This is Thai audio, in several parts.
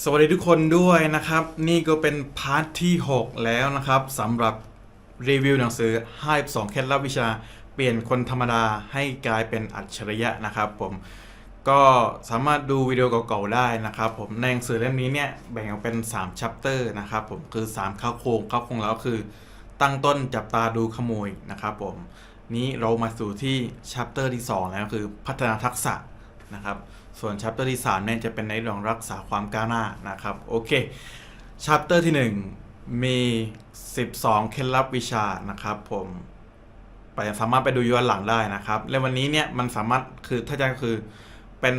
สวัสดีทุกคนด้วยนะครับ นี่ก็เป็นพาร์ทที่ 6 แล้วนะครับสำหรับรีวิวหนังสือ52เคล็ดลับวิชา เปลี่ยนคนธรรมดาให้กลายเป็นอัจฉริยะนะครับผมก็สามารถดูวิดีโอเก่าๆได้นะครับผมในหนังสือเล่มนี้เนี่ยแบ่งออกเป็น 3 ชัปเตอร์นะครับผมคือ 3 ข้าวโครงข้าวโครงแล้วคือ ตั้งต้นจับตาดูขโมยนะครับผมนี้เรามาสู่ที่ชัปเตอร์ที่ 2 แล้วคือพัฒนาทักษะ นะครับ ส่วนชัปเตอร์ที่3เนี่ยจะเป็นในเรื่องรักษาความก้าวหน้านะครับ โอเคชัปเตอร์ที่ 1 มี 12 เคล็ดลับวิชานะครับ ผมไปสามารถไปดูย้อนหลังได้นะครับ และวันนี้เนี่ยมันสามารถคือถ้าจะคือเป็น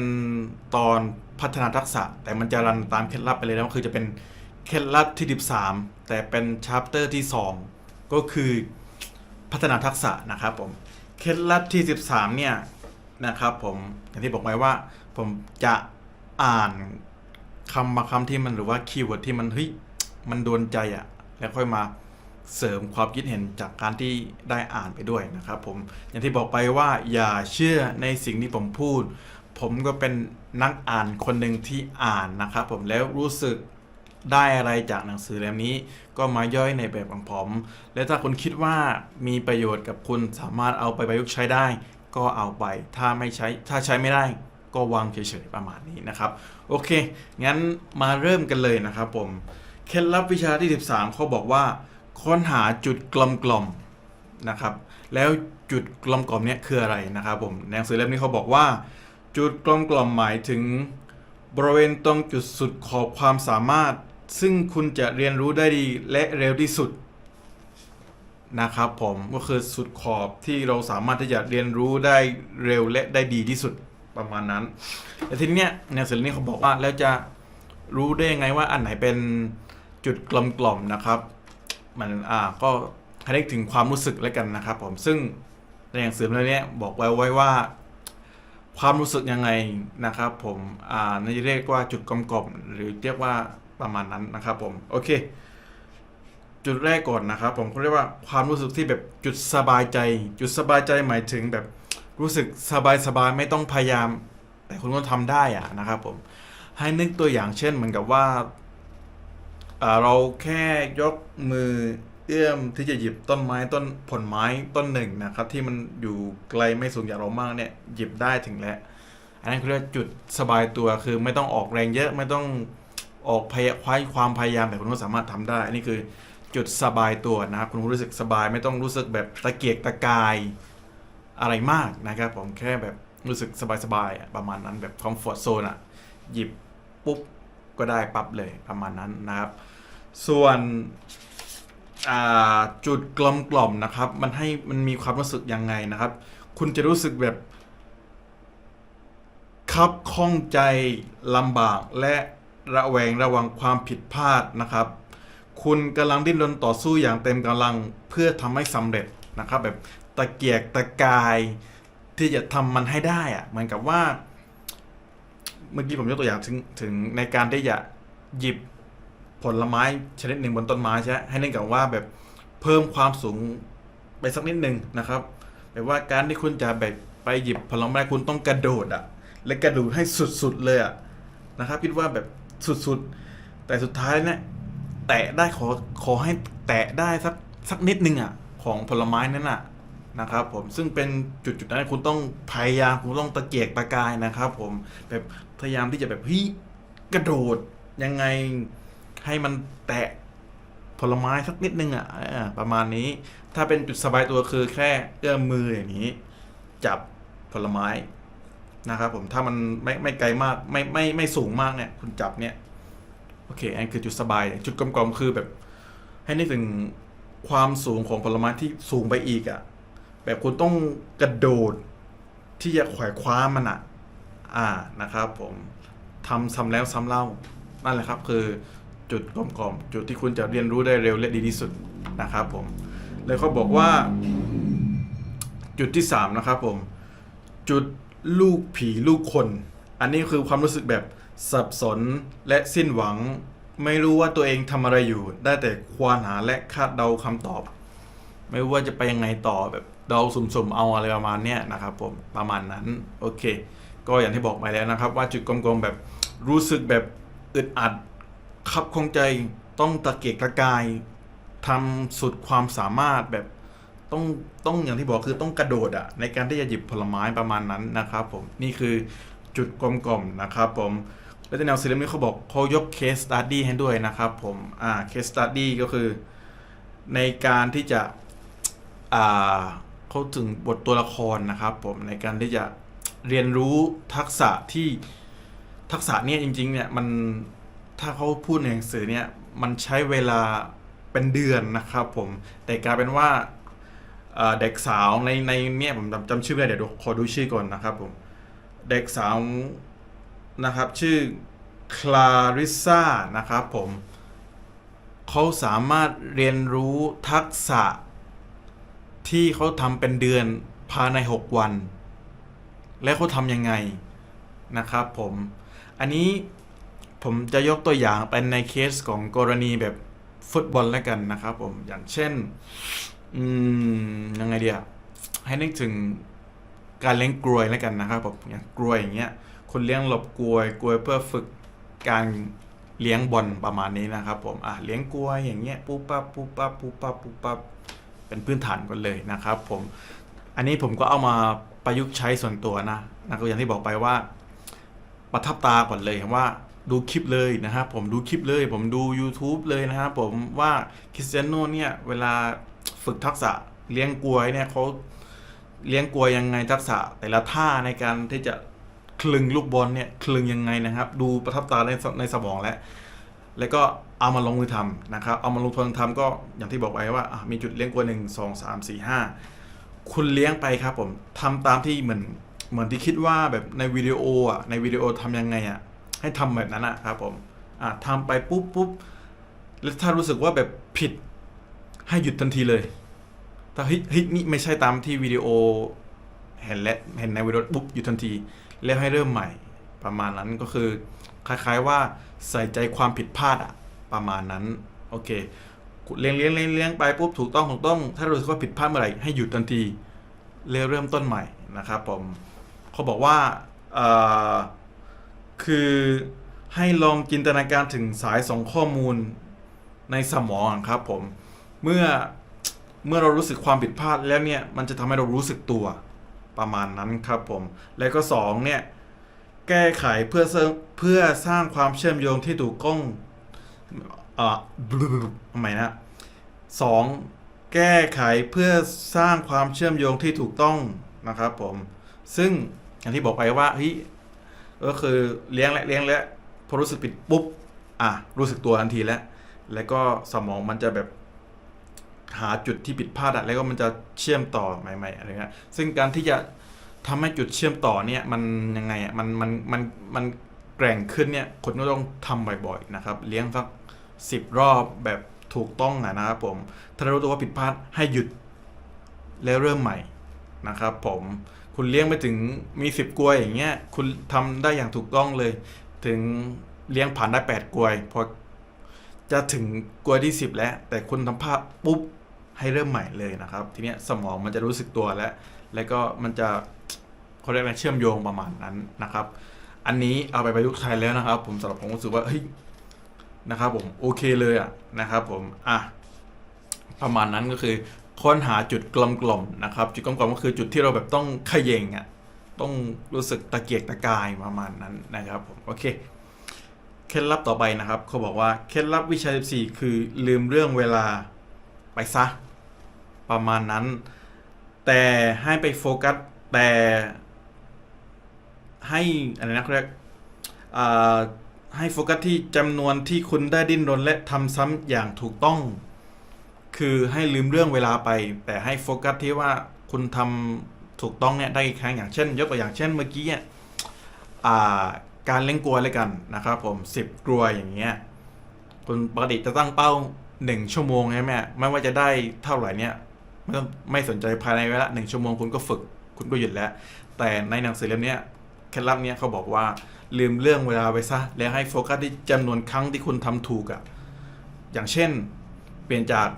ตอนพัฒนาทักษะ แต่มันจะรันตามเคล็ดลับไปเลยนะก็คือจะเป็นเคล็ดลับที่ 13 แต่เป็นชัปเตอร์ที่ 2 ก็คือพัฒนาทักษะนะครับผม เคล็ดลับที่ 13 เนี่ย นะครับผมอย่างที่บอกไว้ว่าผมจะอ่านคำบางคำที่มันหรือว่าคีย์เวิร์ดที่มันเฮ้ยมันโดนใจอะ่ะ แล้วค่อยมาเสริมความคิดเห็นจากการที่ได้อ่านไปด้วยนะครับผมอย่างที่บอกไปว่าอย่าเชื่อในสิ่งที่ผมพูด ผมก็เป็นนักอ่านคนหนึ่งที่อ่านนะครับผมแล้วรู้สึกได้อะไรจากหนังสือเล่มนี้ ก็มาย่อยในแบบของผม และถ้าคุณคิดว่ามีประโยชน์กับคุณสามารถเอาไปประยุกต์ใช้ได้ ก็เอาไปถ้าไม่ใช้ถ้าใช้ไม่ได้ก็วางเฉยๆประมาณนี้นะครับ โอเค งั้นมาเริ่มกันเลยนะครับผมเคล็ดลับวิชาที่ 13เขาบอกว่าค้นหาจุดกลมๆนะครับแล้วจุดกลมๆเนี่ยคืออะไรนะครับผมในหนังสือเล่มนี้เขาบอกว่า จุดกลมๆหมายถึง บริเวณตรงจุดสุดขอบความสามารถ ซึ่งคุณจะเรียนรู้ได้ดีและเร็วที่สุด นะครับผมก็คือสุดขอบที่เราสามารถที่จะเรียนรู้ได้เร็วและได้ดีที่สุดประมาณนั้นแต่ทีเนี้ยหนังสือนี้เขาบอกว่าแล้วจะรู้ได้ยังไงว่าอันไหนเป็นจุดกลมๆนะครับ มันอ่าก็ให้ได้ถึงความรู้สึกแล้วกันนะครับ ผมซึ่งในหนังสือเล่มนี้บอกไว้ไว้ว่า ความรู้สึกยังไงนะครับ ผมอ่านี่เรียกว่าจุดกลมๆหรือเรียกว่าประมาณนั้นนะครับ ผมโอเค จุดแรกก่อนนะครับผมเขาเรียกว่าความรู้สึกที่แบบจุดสบายใจ จุดสบายใจหมายถึงแบบรู้สึกสบายสบายไม่ต้องพยายาม แต่คุณก็ทำได้อะนะครับผมให้นึกตัวอย่างเช่นเหมือนกับว่าเราแค่ยกมือเอื้อมที่จะหยิบต้นไม้ต้นผลไม้ต้นหนึ่งนะครับ ที่มันอยู่ไกลไม่สูงจากเรามากเนี่ยหยิบได้ถึงแล้ว อันนั้นคือเรียกจุดสบายตัวคือไม่ต้องออกแรงเยอะไม่ต้องออกพยควายความพยายามแต่คุณก็สามารถทำได้ อันนี้คือ จุดสบายตัวนะครับคุณรู้สึกสบายไม่ต้องรู้สึกแบบตะเกียกตะกายอะไรมากนะครับ ผมแค่แบบรู้สึกสบายๆอะประมาณนั้นแบบคอมฟอร์ z โซนอะ หยิบปุ๊บก็ได้ปั๊บเลยประมาณนั้นนะครับ ส่วนจุดกลมกล่อมนะครับ มันให้มันมีความรู้สึกยังไงนะครับ คุณจะรู้สึกแบบคับข้องใจลำบากและระแวงระวังความผิดพลาดนะครับ คุณกำลังดิ้นรนต่อสู้อย่างเต็มกำลังเพื่อทำให้สำเร็จนะครับ แบบตะเกียกตะกายที่จะทำมันให้ได้อะเหมือนกับว่า เมื่อกี้ผมยกตัวอย่างถึงถึงในการที่จะหยิบผลไม้ชนิดหนึ่งบนต้นไม้ใช่ไหมให้นึกกับว่าแบบเพิ่มความสูงไปสักนิดหนึ่งนะครับแบบว่าการที่คุณจะแบบไปหยิบผลไม้คุณต้องกระโดดอะและกระโดดให้สุดๆเลยอะนะครับคิดว่าแบบสุดๆ แต่สุดท้ายเนี่ย แตะได้ขอขอให้แตะได้สักสักนิดนึงอะของผลไม้นั้นอะนะครับผมซึ่งเป็นจุดจุดนั้นคุณต้องพยายามคุณต้องตะเกียกตะกายนะครับ ผมแบบพยายามที่จะแบบเฮ้ยกระโดดยังไงให้มันแตะผลไม้สักนิดนึงอะอ่าประมาณนี้ ถ้าเป็นจุดสบายตัวคือแค่เอื้อมมืออย่างนี้ จับผลไม้นะครับ ผมถ้ามันไม่ไม่ไกลมากไม่ไม่ไม่สูงมากเนี่ย คุณจับเนี่ย เคอันคือจุดสบาย จุดกลมๆคือแบบ ให้นึกถึงความสูงของผลไม้ที่สูงไปอีกอะ่ะ แบบคุณต้องกระโดดที่จะขวายคว้ามันอะ่ะ อ่านะครับ ผมทำซ้ำแล้วซ้ำเล่า นั่นแหละครับ คือจุดกลมๆจุดที่คุณจะเรียนรู้ได้เร็วและดีที่สุดนะครับผมเลยเขาบอกว่า จุดที่สามนะครับผม จุดลูกผีลูกคน อันนี้คือความรู้สึกแบบ สับสนและสิ้นหวัง ไม่รู้ว่าตัวเองทำอะไรอยู่ ได้แต่ควานหาและคาดเดาคำตอบ ไม่ว่าจะไปยังไงต่อแบบเดาสุ่มๆเอาอะไรประมาณเนี้ยนะครับผมประมาณนั้นโอเค ก็อย่างที่บอกไปแล้วนะครับ ว่าจุดกลมๆแบบรู้สึกแบบอึดอัดขับคงใจต้องตะเกียกตะกายทำสุดความสามารถแบบต้องต้องอย่างที่บอกคือต้องกระโดดอะในการที่จะหยิบผลไม้ประมาณนั้นนะครับผมนี่คือจุดกลมๆนะครับผม แล้วในแนวซีรีส์นี้เขาบอกเขายกเคสสตัดดี้ให้ด้วยนะครับผมอ่าเคสสตัดดี้ก็คือในการที่จะอ่าเขาถึงบทตัวละครนะครับผมในการที่จะเรียนรู้ทักษะที่ทักษะเนี่ยจริง ๆ เนี่ยมันถ้าเขาพูดในหนังสือเนี่ยมันใช้เวลาเป็นเดือนนะครับผมแต่กลายเป็นว่าเด็กสาวในในเนี่ยผมจำจำชื่อไม่ได้เดี๋ยวดูขอดูชื่อก่อนนะครับผมเด็กสาว นะครับ ชื่อคลาริซานะครับผมเขาสามารถเรียนรู้ทักษะ ที่เขาทำเป็นเดือนภายใน 6 วัน แล้วเขาทำยังไงนะครับผม อันนี้ผมจะยกตัวอย่างเป็นในเคสของกรณีแบบฟุตบอลแล้วกันนะครับผม อย่างเช่น อืม ยังไงเดียให้นึกถึงการเลี้ยงกลวยแล้วกันนะครับผมอย่างกลวยอย่างเงี้ย คนเลี้ยงหลบกลวยกลวยเพื่อฝึกการเลี้ยงบอลประมาณนี้นะครับ ผมอะเลี้ยงกลวยอย่างเงี้ยปุ๊บปั๊บปุ๊บปั๊บปุ๊บปั๊บปุ๊บปั๊บเป็นพื้นฐานก่อนเลยนะครับ ผม อันนี้ผมก็เอามาประยุกต์ใช้ส่วนตัวนะนะก็อย่างที่บอกไปว่าประทับตาก่อนเลยว่าดูคลิปเลยนะครับผมดูคลิปเลย ผมดู YouTube เลยนะครับผมว่าคริสเตียโนเนี่ยเวลาฝึกทักษะเลี้ยงกลวยเนี่ยเขาเลี้ยงกลวยยังไงทักษะแต่ละท่าในการที่จะ คลึงลูกบอลเนี่ยคลึงยังไงนะครับ ดูประทับตาในในสมองแล้วแล้วก็เอามาลงมือทำนะครับ เอามาลงมือทำก็อย่างที่บอกไว้ว่าอะมีจุดเลี้ยงกวยหนึ่งสองสามสี่ห้าคุณเลี้ยงไปครับผมทำตามที่เหมือนเหมือนที่คิดว่าแบบในวิดีโออะในวิดีโอทำยังไงอะให้ทำแบบนั้นอะครับผมอะทำไปปุ๊บปุ๊บแล้วถ้ารู้สึกว่าแบบผิดให้หยุดทันทีเลย ถ้าฮ้ยเฮ้ยนี่ไม่ใช่ตามที่วิดีโอเห็นและเห็นในวิดีโอปุ๊บหยุดทันที แล้วให้เริ่มใหม่ประมาณนั้นก็คือ คล้ายๆว่าใส่ใจความผิดพลาดอะประมาณนั้น โอเคเลี้ยงเลี้ยงเลี้ยงเลี้ยงไปปุ๊บถูกต้องถูกต้อง ถ้ารู้สึกว่าผิดพลาดเมื่อไหร่ให้หยุดทันทีเริ่มต้นใหม่นะครับผมเขาบอกว่าคือให้ลองจินตนาการถึงสายส่งข้อมูลในสมองครับผมเมื่อเมื่อเรารู้สึกความผิดพลาดแล้วเนี่ยมันจะทำให้เรารู้สึกตัว ประมาณนั้นครับผม แล้วก็สองเนี่ยแก้ไขเพื่อเเพื่อสร้างความเชื่อมโยงที่ถูกต้องอ่าทำไมนะสองแก้ไขเพื่อสร้างความเชื่อมโยงที่ถูกต้องนะครับผม ซึ่งอย่างที่บอกไปว่าเฮ้ยก็คือเลี้ยงและเลี้ยงและพอรู้สึกผิดปุ๊บ อะรู้สึกตัวทันทีแล้ว แล้วก็สมองมันจะแบบ หาจุดที่ผิดพลาดอะแล้วก็มันจะเชื่อมต่อใหม่ๆอะไรเงี้ยซึ่งการที่จะทำให้จุดเชื่อมต่อเนี่ยมันยังไงอะมันมันมันมันแกร่งขึ้นเนี่ยคนก็ต้องทำบ่อยๆนะครับ เลี้ยงสักสิบรอบแบบถูกต้องอะนะครับผม ถ้ารู้ตัวว่าผิดพลาดให้หยุดแล้วเริ่มใหม่นะครับผม คุณเลี้ยงไปถึงมีสิบกลวยอย่างเงี้ย คุณทำได้อย่างถูกต้องเลย ถึงเลี้ยงผ่านได้แปดกลวยพอจะถึงกลวยที่สิบแล้ว แต่คุณทำพลาดปุ๊บ ให้เริ่มใหม่เลยนะครับ ทีเนี้ยสมองมันจะรู้สึกตัวแล้วแล้วก็มันจะเขาเรียกอะไรเชื่อมโยงประมาณนั้นนะครับ อันนี้เอาไปประยุกต์ใช้แล้วนะครับ ผมสำหรับผมรู้สึกว่าเฮ้ยนะครับ ผมโอเคเลยอะนะครับ ผมอะประมาณนั้นก็คือค้นหาจุดกลมๆนะครับ จุดกลมๆก็คือจุดที่เราแบบต้องขย่งอะต้องรู้สึกตะเกียกตะกายประมาณนั้นนะครับผมโอเคเคล็ดลับต่อไปนะครับเขาบอกว่าเคล็ดลับวิชา14คือลืมเรื่องเวลา ไปซะ ประมาณนั้น แต่ให้ไปโฟกัส แต่ให้อะไรนะเขาเรียกให้โฟกัสที่จำนวนที่คุณได้ดิ้นรนและทำซ้ำอย่างถูกต้อง คือให้ลืมเรื่องเวลาไป แต่ให้โฟกัสที่ว่าคุณทำถูกต้องเนี่ยได้อีกครั้งอย่างเช่น ยกตัวอย่างเช่นเมื่อกี้เนี่ยอ่าการเล่นกลัวเลยกันนะครับผม10กลัวอย่างเงี้ยคุณปกติจะตั้งเป้า 1ชั่วโมงใช่ไหมไม่ว่าจะได้เท่าไหร่เนี่ยไม่ต้องไม่สนใจภายในเวลาหนึ่งชั่วโมงคุณก็ฝึกคุณก็หยุดแล้ว แต่ในหนังสือเล่มนี้เคล็ดลับเนี้ยเขาบอกว่าลืมเรื่องเวลาไปซะแล้วให้โฟกัสที่จำนวนครั้งที่คุณทำถูกอะอย่างเช่นเปลี่ยนจาก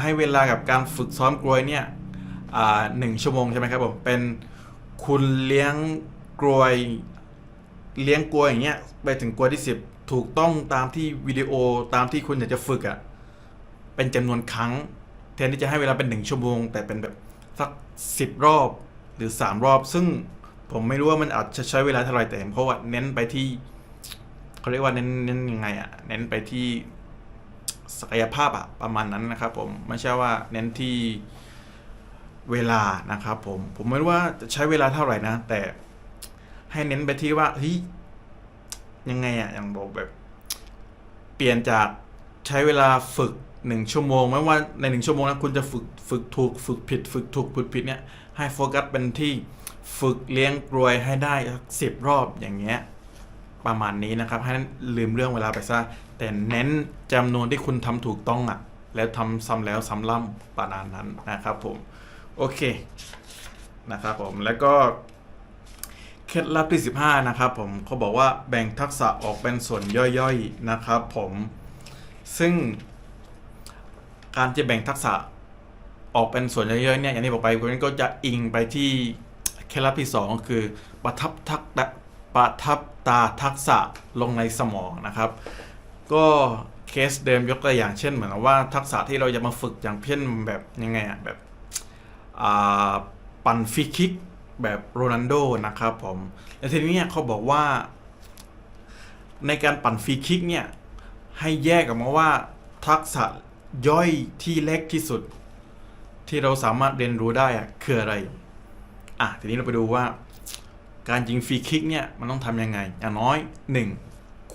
ให้เวลากับการฝึกซ้อมกลวยเนี่ยหนึ่งชั่วโมงใช่ไหมครับผมเป็นคุณเลี้ยงกลวยเลี้ยงกลวยอย่างเงี้ยไปถึงกลวยที่สิบ ถูกต้องตามที่วิดีโอตามที่คุณอยากจะฝึกอะ่ะเป็นจำนวนครั้ง แทนที่จะให้เวลาเป็นหนึ่งชั่วโมง แต่เป็นแบบสักสิบรอบหรือสามรอบ ซึ่งผมไม่รู้ว่ามันอาจจะใช้เวลาเท่าไหร่แต่เพราะว่าเน้นไปที่เขาเรียกว่าเน้นเน้นยังไงอะ่ะเน้นไปที่ศักยภาพอะประมาณนั้นนะครับผมไม่ใช่ว่าเน้นที่เวลานะครับผมผมไม่รู้ว่าจะใช้เวลาเท่าไหร่นะ แต่ให้เน้นไปที่ว่าเฮ้ย ยังไงอะอย่างบอกแบบ เปลี่ยนจากใช้เวลาฝึกหนึ่งชั่วโมงไม่ว่าในหนึ่งชั่วโมงนะคุณจะฝึกฝึกถูกฝึกผิด ฝึกถูกฝึกผิดเนี่ยให้โฟกัสเป็นที่ฝึกเลี้ยงกลวยให้ได้สิบรอบอย่างเงี้ยประมาณนี้นะครับ ให้ลืมเรื่องเวลาไปซะแต่เน้นจำนวนที่คุณทำถูกต้องอะ่ะ แล้วทำซ้ำแล้วซ้ำล่ำประมาณนั้นนะครับผม โอเคนะครับผมแล้วก็ ล็ดลับที่ 15 นะครับผมเขาบอกว่าแบ่งทักษะออกเป็นส่วนย่อยๆนะครับผมซึ่งการจะแบ่งทักษะออกเป็นส่วนย่อยๆเนี่ยอย่างที่บอกไปคุณก็จะอิงไปที่เคล็ดลับที่ 2 คือประทับทักษะประทับตาทักษะลงในสมองนะครับ ก็เคสเดิมยกตัวอย่างเช่นเหมือนว่าทักษะที่เราจะมาฝึกอย่างเช่นแบบยังไงอะแบบปั่นฟรีคิก แบบโรนัลโดนะครับผมแต่ทีนี้เนี่ยเขาบอกว่า ในการปั่นฟรีคิกเนี่ย ให้แยกออกมาว่า ทักษะย่อยที่เล็กที่สุด ที่เราสามารถเรียนรู้ได้อะคืออะไร อะ ทีนี้เราไปดูว่า การยิงฟรีคิกเนี่ย มันต้องทำยังไง อย่างน้อยหนึ่ง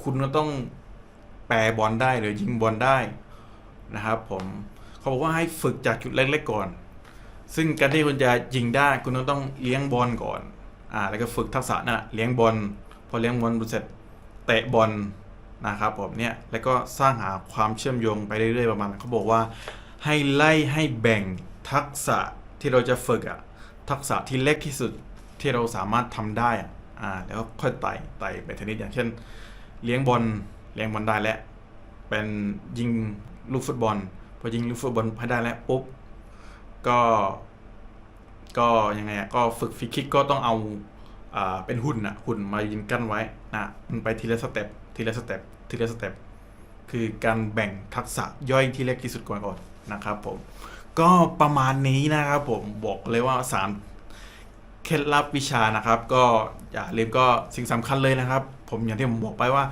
คุณก็ต้องแปรบอลได้หรือยิงบอลได้นะครับผมเขาบอกว่าให้ฝึกจากจุดเล็กๆก่อน ซึ่งการที่คุณจะยิงได้คุณต้องต้องเลี้ยงบอลก่อน อ่า แล้วก็ฝึกทักษะนั่นแหละเลี้ยงบอล พอเลี้ยงบอลเสร็จเตะบอลนะครับผมเนี่ย แล้วก็สร้างหาความเชื่อมโยงไปเรื่อยๆประมาณเขาบอกว่า ให้ไล่ให้แบ่งทักษะที่เราจะฝึกอะทักษะที่เล็กที่สุดที่เราสามารถทำได้อะอ่า แล้วก็ค่อยไต่ไต่ไปทีนิดอย่างเช่น เลี้ยงบอลเลี้ยงบอลได้แล้วเป็นยิงลูกฟุตบอล พอยิงลูกฟุตบอลให้ได้แล้วปุ๊บ ก็ก็ยังไงก็ฝึกฟรีคิกก็ต้องเอาอ่าเป็นหุ่นอะหุ่นมายืนกั้นไว้นะมันไปทีละสเต็ปทีละสเต็ปทีละสเต็ปคือการแบ่งทักษะย่อยที่เล็กที่สุดก่อนก่อนนะครับผม ก็ประมาณนี้นะครับผมบอกเลยว่าสามเคล็ดลับวิชานะครับ ก็อย่าลืมก็สิ่งสำคัญเลยนะครับ ผมอย่างที่ผมบอกไปว่า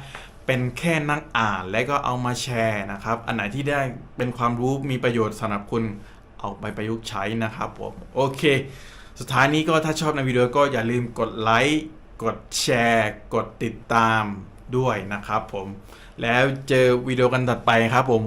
เป็นแค่นั่งอ่านและก็เอามาแชร์นะครับ อันไหนที่ได้เป็นความรู้มีประโยชน์สำหรับคุณ เอาไปประยุกต์ใช้นะครับผมโอเค สุดท้ายนี้ก็ถ้าชอบในวิดีโอก็อย่าลืมกดไลค์กดแชร์ กดติดตามด้วยนะครับผมแล้วเจอวิดีโอกันถัดไปครับผม